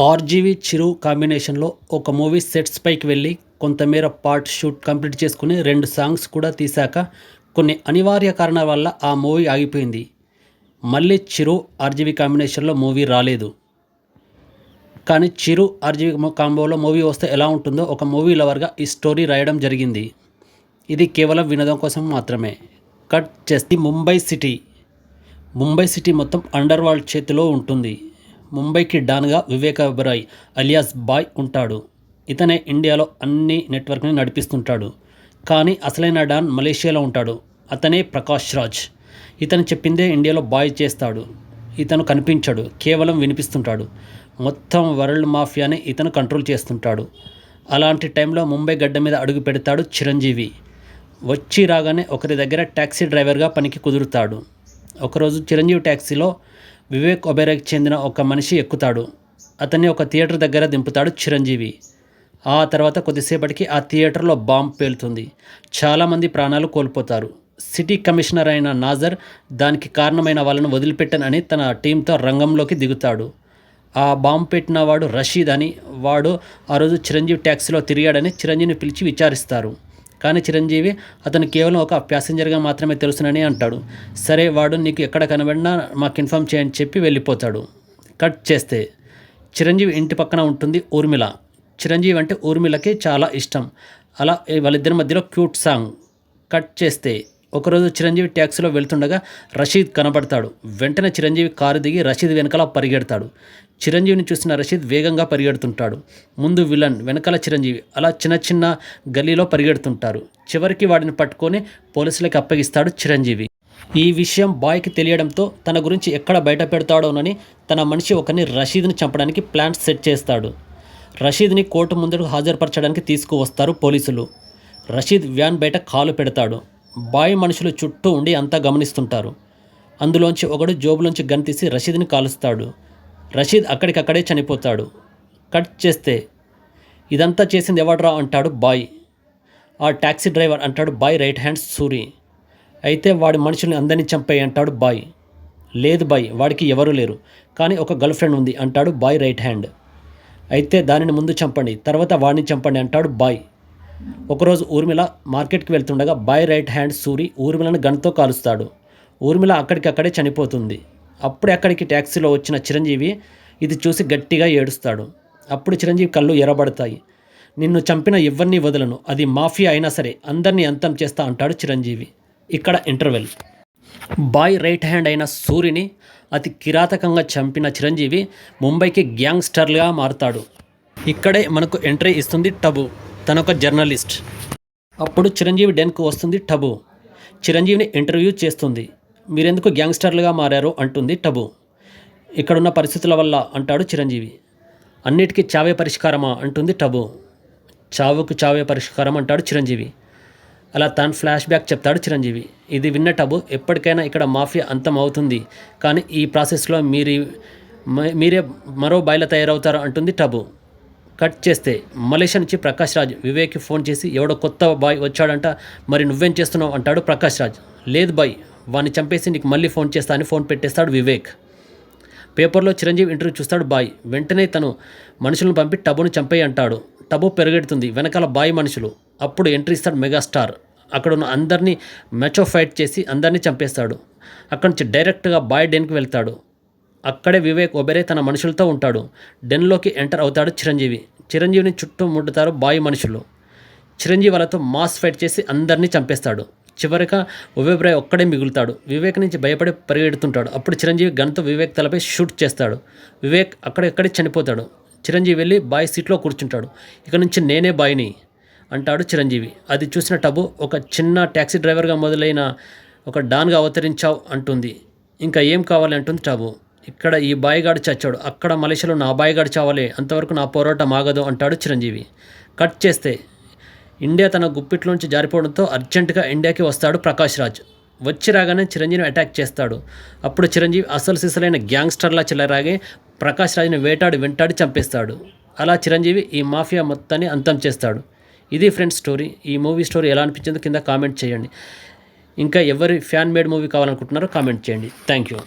RGV చిరు కాంబినేషన్లో ఒక movie sets పైకి వెళ్ళి కొంతమేర పార్ట్ షూట్ కంప్లీట్ చేసుకుని రెండు సాంగ్స్ కూడా తీశాక కొన్ని అనివార్య కారణాల వల్ల ఆ మూవీ ఆగిపోయింది. మళ్ళీ చిరు ఆర్జీవి కాంబినేషన్లో మూవీ రాలేదు. కానీ చిరు ఆర్జీవి కాంబోలో మూవీ వస్తే ఎలా ఉంటుందో ఒక మూవీ లవర్గా ఈ స్టోరీ రాయడం జరిగింది. ఇది కేవలం వినోదం కోసం మాత్రమే. కట్ చేస్తే ముంబై సిటీ. ముంబై సిటీ మొత్తం అండర్ వరల్డ్ చేతిలో ఉంటుంది. ముంబైకి డాన్గా వివేక్ ఒబెరాయ్ అలియాస్ బాయ్ ఉంటాడు. ఇతనే ఇండియాలో అన్ని నెట్వర్క్ని నడిపిస్తుంటాడు. కానీ అసలైన డాన్ మలేషియాలో ఉంటాడు. అతనే ప్రకాష్ రాజ్. ఇతను చెప్పిందే ఇండియాలో బాయ్ చేస్తాడు. ఇతను కనిపించడు. కేవలం వినిపిస్తుంటాడు. మొత్తం వరల్డ్ మాఫియాని ఇతను కంట్రోల్ చేస్తుంటాడు. అలాంటి టైంలో ముంబై గడ్డ మీద అడుగు పెడతాడు చిరంజీవి. వచ్చి రాగానే ఒకరి దగ్గర ట్యాక్సీ డ్రైవర్గా పనికి కుదురుతాడు. ఒకరోజు చిరంజీవి ట్యాక్సీలో వివేక్ ఒబెరాయ్కి చెందిన ఒక మనిషి ఎక్కుతాడు. అతన్ని ఒక థియేటర్ దగ్గర దింపుతాడు చిరంజీవి. ఆ తర్వాత కొద్దిసేపటికి ఆ థియేటర్లో బాంబ్ పేలుతుంది. చాలామంది ప్రాణాలు కోల్పోతారు. సిటీ కమిషనర్ అయిన నాజర్ దానికి కారణమైన వాళ్ళను వదిలిపెట్టనని తన టీంతో రంగంలోకి దిగుతాడు. ఆ బాంబు పెట్టిన వాడు రషీద్ అని వాడు ఆ రోజు చిరంజీవి ట్యాక్సీలో తిరిగాడని చిరంజీవిని పిలిచి విచారిస్తారు. కానీ చిరంజీవి అతను కేవలం ఒక ప్యాసింజర్గా మాత్రమే తెలుసునని అంటాడు. సరే వాడు నీకు ఎక్కడ కనబడినా మాకు ఇన్ఫామ్ చేయని చెప్పి వెళ్ళిపోతాడు. కట్ చేస్తే. చిరంజీవి ఇంటి పక్కన ఉంటుంది ఊర్మిళ. చిరంజీవి అంటే ఊర్మిళకి చాలా ఇష్టం. అలా వాళ్ళిద్దరి మధ్యలో క్యూట్ సాంగ్. కట్ చేస్తే. ఒకరోజు చిరంజీవి ట్యాక్సీలో వెళ్తుండగా రషీద్ కనబడతాడు. వెంటనే చిరంజీవి కారు దిగి రషీద్ వెనకాల పరిగెడతాడు. చిరంజీవిని చూసిన రషీద్ వేగంగా పరిగెడుతుంటాడు. ముందు విలన్ వెనకాల చిరంజీవి అలా చిన్న చిన్న గల్లీలో పరిగెడుతుంటారు. చివరికి వాడిని పట్టుకొని పోలీసులకు అప్పగిస్తాడు చిరంజీవి. ఈ విషయం బాయ్కి తెలియడంతో తన గురించి ఎక్కడ బయట పెడతాడోనని తన మనిషి ఒకరిని రషీద్ని చంపడానికి ప్లాన్ సెట్ చేస్తాడు. రషీద్ని కోర్టు ముందుకు హాజరుపరచడానికి తీసుకువస్తారు పోలీసులు. రషీద్ వ్యాన్ బయట కాలు పెడతాడు. బాయ్ మనుషులు చుట్టూ ఉండి అంతా గమనిస్తుంటారు. అందులోంచి ఒకడు జోబులోంచి గన్ తీసి రషీద్ని కాలుస్తాడు. రషీద్ అక్కడికక్కడే చనిపోతాడు. కట్ చేస్తే. ఇదంతా చేసింది ఎవడరా అంటాడు బాయ్. ఆ ట్యాక్సీ డ్రైవర్ అంటాడు బాయ్ రైట్ హ్యాండ్ సూరి. అయితే వాడి మనుషుల్ని అందరినీ చంపే అంటాడు బాయ్. లేదు బాయ్ వాడికి ఎవరూ లేరు. కానీ ఒక గర్ల్ ఫ్రెండ్ ఉంది అంటాడు బాయ్ రైట్ హ్యాండ్. అయితే దానిని ముందు చంపండి తర్వాత వాడిని చంపండి అంటాడు బాయ్. ఒకరోజు ఊర్మిళ మార్కెట్కి వెళ్తుండగా బాయ్ రైట్ హ్యాండ్ సూరి ఊర్మిళను గన్తో కాలుస్తాడు. ఊర్మిళ అక్కడికక్కడే చనిపోతుంది. అప్పుడే అక్కడికి ట్యాక్సీలో వచ్చిన చిరంజీవి ఇది చూసి గట్టిగా ఏడుస్తాడు. అప్పుడు చిరంజీవి కళ్ళు ఎరబడతాయి నిన్ను చంపిన ఎవరిని వదలను. అది మాఫియా అయినా సరే అందరినీ అంతం చేస్తా అంటాడు చిరంజీవి. ఇక్కడ ఇంటర్వెల్. బాయ్ రైట్ హ్యాండ్ అయిన సూరిని అతి కిరాతకంగా చంపిన చిరంజీవి ముంబైకి గ్యాంగ్స్టర్గా మారుతాడు. ఇక్కడే మనకు ఎంట్రీ ఇస్తుంది టబు. తనొక జర్నలిస్ట్. అప్పుడు చిరంజీవి డెన్కు వస్తుంది టబు. చిరంజీవిని ఇంటర్వ్యూ చేస్తుంది. మీరెందుకు గ్యాంగ్స్టర్లుగా మారారు అంటుంది టబు. ఇక్కడున్న పరిస్థితుల వల్ల అంటాడు చిరంజీవి. అన్నిటికీ చావే పరిష్కారమా అంటుంది టబు. చావుకు చావే పరిష్కారం అంటాడు చిరంజీవి. అలా తను ఫ్లాష్ బ్యాక్ చెప్తాడు చిరంజీవి. ఇది విన్న టబు ఎప్పటికైనా ఇక్కడ మాఫియా అంతం అవుతుంది కానీ ఈ ప్రాసెస్లో మీరు మీరే మరో బయలు తయారవుతారు అంటుంది టబు. కట్ చేస్తే మలేషియా నుంచి ప్రకాష్ రాజ్ వివేక్కి ఫోన్ చేసి ఎవడో కొత్త బాయ్ వచ్చాడంట మరి నువ్వేం చేస్తున్నావు అంటాడు ప్రకాష్ రాజ్. లేదు బాయ్ వాడిని చంపేసి నీకు మళ్ళీ ఫోన్ చేస్తా అని ఫోన్ పెట్టేస్తాడు వివేక్. పేపర్లో చిరంజీవి ఇంటర్వ్యూ చూస్తాడు బాయ్. వెంటనే తను మనుషులను పంపి టబును చంపేయి అంటాడు. టబు పెరుగెడుతుంది వెనకాల బాయ్ మనుషులు. అప్పుడు ఎంట్రీ ఇస్తాడు మెగాస్టార్. అక్కడ ఉన్న అందరినీ మెచో ఫైట్ చేసి అందరినీ చంపేస్తాడు. అక్కడి నుంచి డైరెక్ట్గా బాయ్ డెన్కి వెళ్తాడు. అక్కడే వివేక్ ఒబెరే తన మనుషులతో ఉంటాడు. డెన్లోకి ఎంటర్ అవుతాడు చిరంజీవి. చిరంజీవిని చుట్టూ ముట్టుతారు బాయ్ మనుషులు. చిరంజీవి వాళ్ళతో మాస్ ఫైట్ చేసి అందరినీ చంపేస్తాడు. చివరిగా ఒబెబ్రాయ్ ఒక్కడే మిగులుతాడు. వివేక్ నుంచి భయపడి పరిగెడుతుంటాడు. అప్పుడు చిరంజీవి గన్తో వివేక్ తలపై షూట్ చేస్తాడు. వివేక్ అక్కడెక్కడే చనిపోతాడు. చిరంజీవి వెళ్ళి బాయ్ సీట్లో కూర్చుంటాడు. ఇక నుంచి నేనే బాయ్ని అంటాడు చిరంజీవి. అది చూసిన టబు ఒక చిన్న ట్యాక్సీ డ్రైవర్గా మొదలైన ఒక డాన్గా అవతరించావు అంటుంది. ఇంకా ఏం కావాలి అంటుంది టబు. ఇక్కడ ఈ బాయిగాడు చచ్చాడు. అక్కడ మలేషియాలో నా బాయిగాడు చావాలి. అంతవరకు నా పోరాటం ఆగదు అంటాడు చిరంజీవి. కట్ చేస్తే ఇండియా తన గుప్పిట్లోంచి జారిపోవడంతో అర్జెంటుగా ఇండియాకి వస్తాడు ప్రకాష్ రాజ్. వచ్చి రాగానే చిరంజీవిని అటాక్ చేస్తాడు. అప్పుడు చిరంజీవి అసలు సిసలైన గ్యాంగ్స్టర్లా చిల్లరాగే ప్రకాష్ రాజ్ని వేటాడి వెంటాడి చంపేస్తాడు. అలా చిరంజీవి ఈ మాఫియా మొత్తాన్ని అంతం చేస్తాడు. ఇది ఫ్రెండ్స్ స్టోరీ. ఈ మూవీ స్టోరీ ఎలా అనిపించిందో కింద కామెంట్ చేయండి. ఇంకా ఎవరి ఫ్యాన్ మేడ్ మూవీ కావాలనుకుంటున్నారో కామెంట్ చేయండి. Thank you.